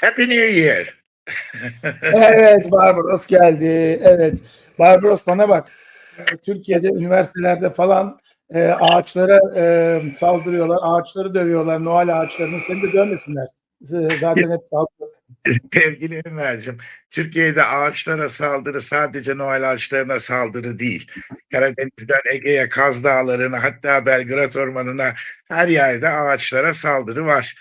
Happy New Year. Evet Barbaros geldi. Evet. Barbaros bana bak. Türkiye'de üniversitelerde falan e, ağaçlara e, saldırıyorlar. Ağaçları dövüyorlar. Noel ağaçlarını. Seni de dövmesinler. Zaten hep saldırıyor. Sevgili Ömer'cim, Türkiye'de ağaçlara saldırı sadece Noel ağaçlarına saldırı değil. Karadeniz'den Ege'ye, Kaz Dağları'na hatta Belgrad Ormanı'na her yerde ağaçlara saldırı var.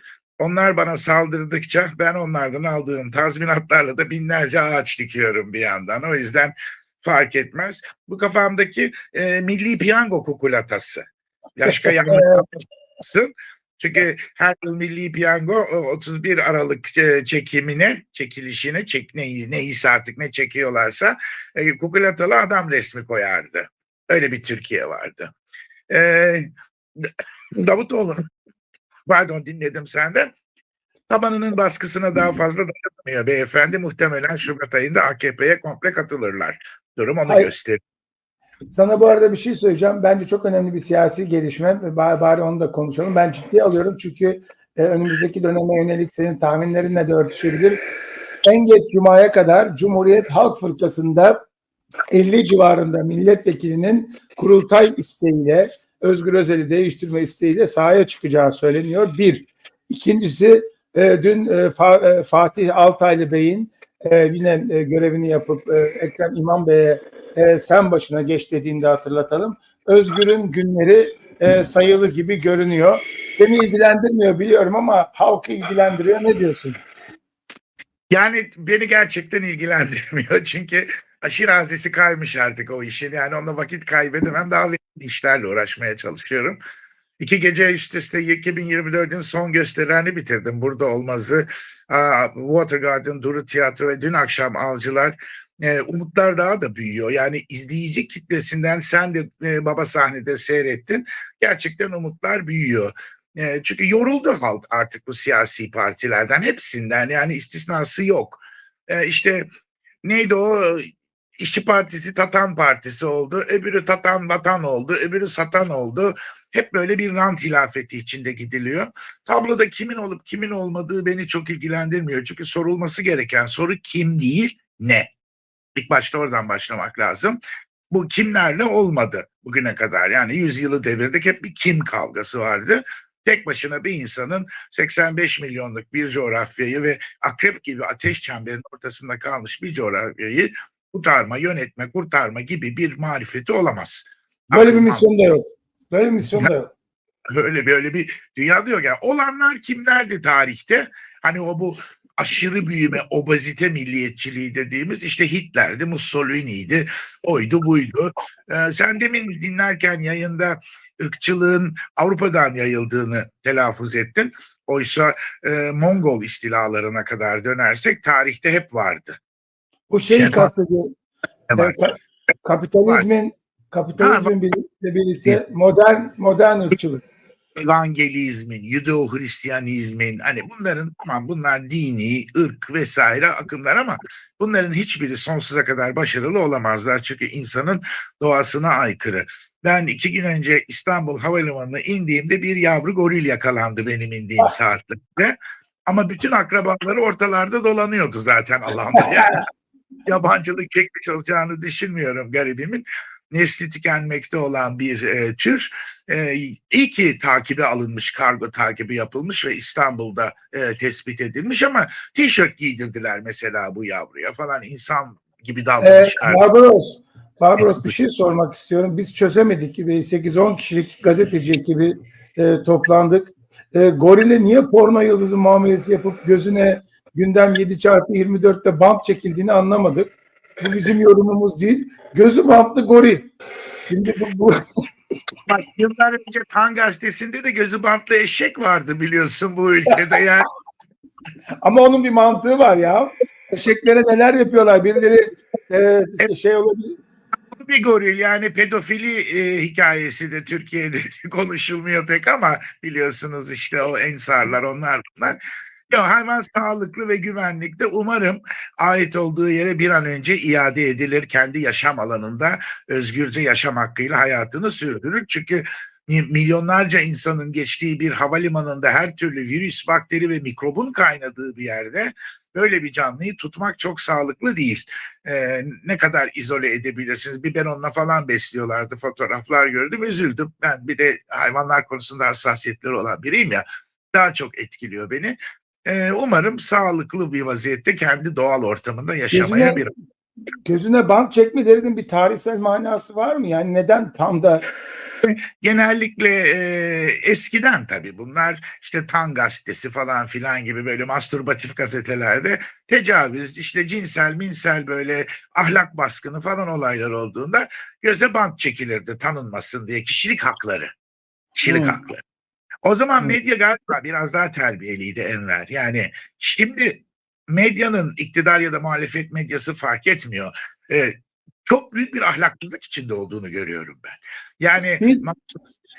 Onlar bana saldırdıkça ben onlardan aldığım tazminatlarla da binlerce ağaç dikiyorum bir yandan. O yüzden fark etmez. Bu kafamdaki e, milli piyango kukulatası. Yaşka yanılmasın. Çünkü her yıl Milli Piyango o 31 Aralık e, çekimine, çekilişine, çek, neyi, neyse artık ne çekiyorlarsa e, kukulatalı adam resmi koyardı. Öyle bir Türkiye vardı. E, Davutoğlu, pardon dinledim senden. Tabanının baskısına daha fazla dayanamıyor beyefendi. Muhtemelen Şubat ayında AKP'ye komple katılırlar. Durum onu Hayır. gösteriyor. Sana bu arada bir şey söyleyeceğim. Bence çok önemli bir siyasi gelişme. Bari, bari onu da konuşalım. Ben ciddiye alıyorum çünkü e, önümüzdeki döneme yönelik senin tahminlerinle de örtüşebilir. En geç Cuma'ya kadar Cumhuriyet Halk Fırkası'nda 50 civarında milletvekilinin kurultay isteğiyle Özgür Özel'i değiştirme isteğiyle sahaya çıkacağı söyleniyor. Bir. İkincisi e, dün e, Fa- e, Fatih Altaylı Bey'in e, yine e, görevini yapıp e, Ekrem İmam Bey'e e, sen başına geç dediğinde hatırlatalım. Özgür'ün günleri e, sayılı gibi görünüyor. Beni ilgilendirmiyor biliyorum ama halkı ilgilendiriyor. Ne diyorsun? Yani beni gerçekten ilgilendirmiyor. Çünkü aşirazesi kaymış artık o işin. Yani onunla vakit kaybedemem. Daha işlerle uğraşmaya çalışıyorum. İki gece üst üste 2024'ün son gösterilerini bitirdim. Burada olmazı. Watergarden, Duru Tiyatro ve dün akşam Avcılar. Ee, umutlar daha da büyüyor. Yani izleyici kitlesinden sen de e, baba sahnede seyrettin. Gerçekten umutlar büyüyor. E, çünkü yoruldu halk artık bu siyasi partilerden hepsinden yani istisnası yok. E, işte neydi o İşçi Partisi Tatan Partisi oldu, öbürü Tatan Vatan oldu, öbürü Satan oldu. Hep böyle bir rant hilafeti içinde gidiliyor. Tabloda kimin olup kimin olmadığı beni çok ilgilendirmiyor. Çünkü sorulması gereken soru kim değil ne? İlk başta oradan başlamak lazım. Bu kimlerle olmadı bugüne kadar. Yani yüzyılı devirdik hep bir kim kavgası vardı tek başına bir insanın 85 milyonluk bir coğrafyayı ve akrep gibi ateş çemberinin ortasında kalmış bir coğrafyayı kurtarma, yönetme, kurtarma gibi bir marifeti olamaz. Böyle bir misyon da yok. Böyle bir misyon da yok. Öyle böyle bir dünyada yok. Yani olanlar kimlerdi tarihte? Hani o bu aşırı büyüme, obezite milliyetçiliği dediğimiz işte Hitler'di, Mussolini'ydi, oydu buydu. Ee, sen demin dinlerken yayında ırkçılığın Avrupa'dan yayıldığını telaffuz ettin. Oysa e, Mongol istilalarına kadar dönersek tarihte hep vardı. Bu şeyi Şey- kastediyor. Ne var? E, ka- kapitalizmin kapitalizmin birlikte birlikte modern modern ırkçılık. evangelizmin, Yudo-Hristiyanizmin hani bunların tamam bunlar dini, ırk vesaire akımlar ama bunların hiçbiri sonsuza kadar başarılı olamazlar. Çünkü insanın doğasına aykırı. Ben iki gün önce İstanbul Havalimanı'na indiğimde bir yavru goril yakalandı benim indiğim saatlerde. Ama bütün akrabaları ortalarda dolanıyordu zaten Allah'ım. Yani yabancılık çekmiş olacağını düşünmüyorum garibimin nesli tükenmekte olan bir e, tür. E, iyi ki takibe alınmış, kargo takibi yapılmış ve İstanbul'da e, tespit edilmiş ama tişört giydirdiler mesela bu yavruya falan insan gibi Ee, davranışlar. Barbaros, Barbaros bir şey sormak istiyorum. Biz çözemedik. Ve 8-10 kişilik gazeteci ekibi e, toplandık. E, gorile niye porno yıldızı muamelesi yapıp gözüne gündem 7 çarpı 24'te bant çekildiğini anlamadık. Bu bizim yorumumuz değil. Gözü bantlı goril. Şimdi bu, bu Bak yıllar önce Tan gazetesinde de gözü bantlı eşek vardı biliyorsun bu ülkede yani. ama onun bir mantığı var ya. Eşeklere neler yapıyorlar? Birileri e, şey olabilir. bir goril yani pedofili e, hikayesi de Türkiye'de konuşulmuyor pek ama biliyorsunuz işte o ensarlar onlar bunlar. Ya hayvan sağlıklı ve güvenlikte umarım ait olduğu yere bir an önce iade edilir. Kendi yaşam alanında özgürce yaşam hakkıyla hayatını sürdürür. Çünkü mi- milyonlarca insanın geçtiği bir havalimanında her türlü virüs, bakteri ve mikrobun kaynadığı bir yerde böyle bir canlıyı tutmak çok sağlıklı değil. Ee, ne kadar izole edebilirsiniz? Biberonla falan besliyorlardı fotoğraflar gördüm üzüldüm. Ben bir de hayvanlar konusunda hassasiyetleri olan biriyim ya daha çok etkiliyor beni. Ee, umarım sağlıklı bir vaziyette kendi doğal ortamında yaşamaya Gözüne- bir Gözüne bant çekmelerinin bir tarihsel manası var mı? Yani neden tam da genellikle e, eskiden tabii bunlar işte Tan gazetesi falan filan gibi böyle mastürbatif gazetelerde tecavüz işte cinsel minsel böyle ahlak baskını falan olaylar olduğunda göze bant çekilirdi tanınmasın diye kişilik hakları. Kişilik Hmm. hakları. O zaman medya galiba biraz daha terbiyeliydi Enver. Yani şimdi medyanın iktidar ya da muhalefet medyası fark etmiyor. Ee, çok büyük bir ahlaksızlık içinde olduğunu görüyorum ben. Yani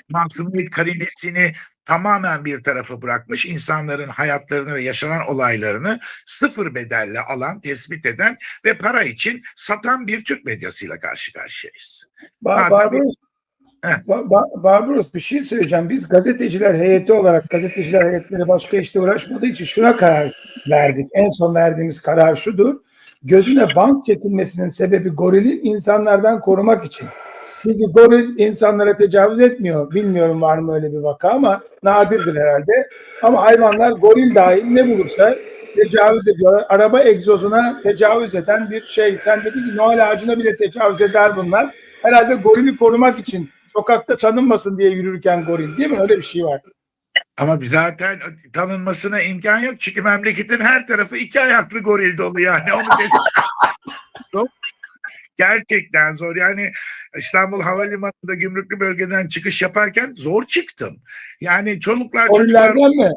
masumiyet karinesini tamamen bir tarafa bırakmış insanların hayatlarını ve yaşanan olaylarını sıfır bedelle alan, tespit eden ve para için satan bir Türk medyasıyla karşı karşıyayız. Ha, Barbaros. Ba- Ba- Barbaros bir şey söyleyeceğim. Biz gazeteciler heyeti olarak gazeteciler heyetleri başka işte uğraşmadığı için şuna karar verdik. En son verdiğimiz karar şudur. Gözüne bant çekilmesinin sebebi gorilin insanlardan korumak için. Çünkü goril insanlara tecavüz etmiyor. Bilmiyorum var mı öyle bir vaka ama nadirdir herhalde. Ama hayvanlar goril dahil ne bulursa tecavüz ediyorlar. Araba egzozuna tecavüz eden bir şey. Sen dedin ki Noel ağacına bile tecavüz eder bunlar. Herhalde gorili korumak için sokakta tanınmasın diye yürürken goril değil mi? Öyle bir şey var. Ama zaten tanınmasına imkan yok çünkü memleketin her tarafı iki ayaklı goril dolu yani. Onu Gerçekten zor. Yani İstanbul Havalimanı'nda gümrüklü bölgeden çıkış yaparken zor çıktım. Yani çoluklar çocuklar Gorillerden mi?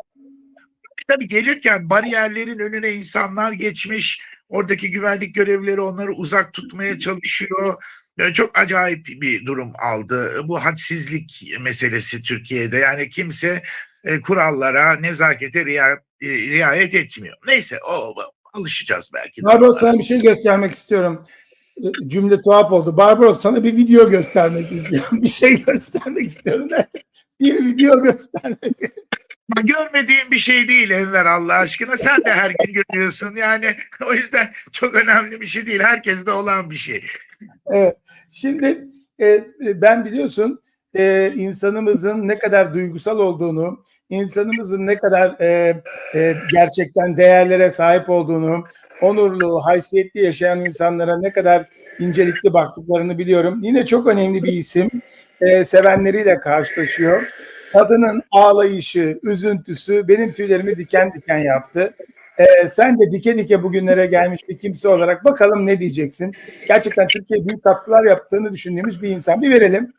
tabii gelirken bariyerlerin önüne insanlar geçmiş. Oradaki güvenlik görevlileri onları uzak tutmaya çalışıyor. Yani çok acayip bir durum aldı. Bu hadsizlik meselesi Türkiye'de. Yani kimse e, kurallara, nezakete ria- e, riayet etmiyor. Neyse o alışacağız belki. Barbaros sana bir şey göstermek istiyorum. Cümle tuhaf oldu. Barbaros sana bir video göstermek istiyorum. Bir şey göstermek istiyorum. bir video göstermek. Görmediğim bir şey değil Enver Allah aşkına. Sen de her gün görüyorsun. Yani o yüzden çok önemli bir şey değil. Herkeste olan bir şey. Evet. Şimdi e, ben biliyorsun e, insanımızın ne kadar duygusal olduğunu, insanımızın ne kadar e, e, gerçekten değerlere sahip olduğunu, onurlu, haysiyetli yaşayan insanlara ne kadar incelikli baktıklarını biliyorum. Yine çok önemli bir isim. E, sevenleriyle karşılaşıyor. Kadının ağlayışı, üzüntüsü benim tüylerimi diken diken yaptı. Ee, sen de dike dike bugünlere gelmiş bir kimse olarak bakalım ne diyeceksin? Gerçekten Türkiye büyük katkılar yaptığını düşündüğümüz bir insan. Bir verelim.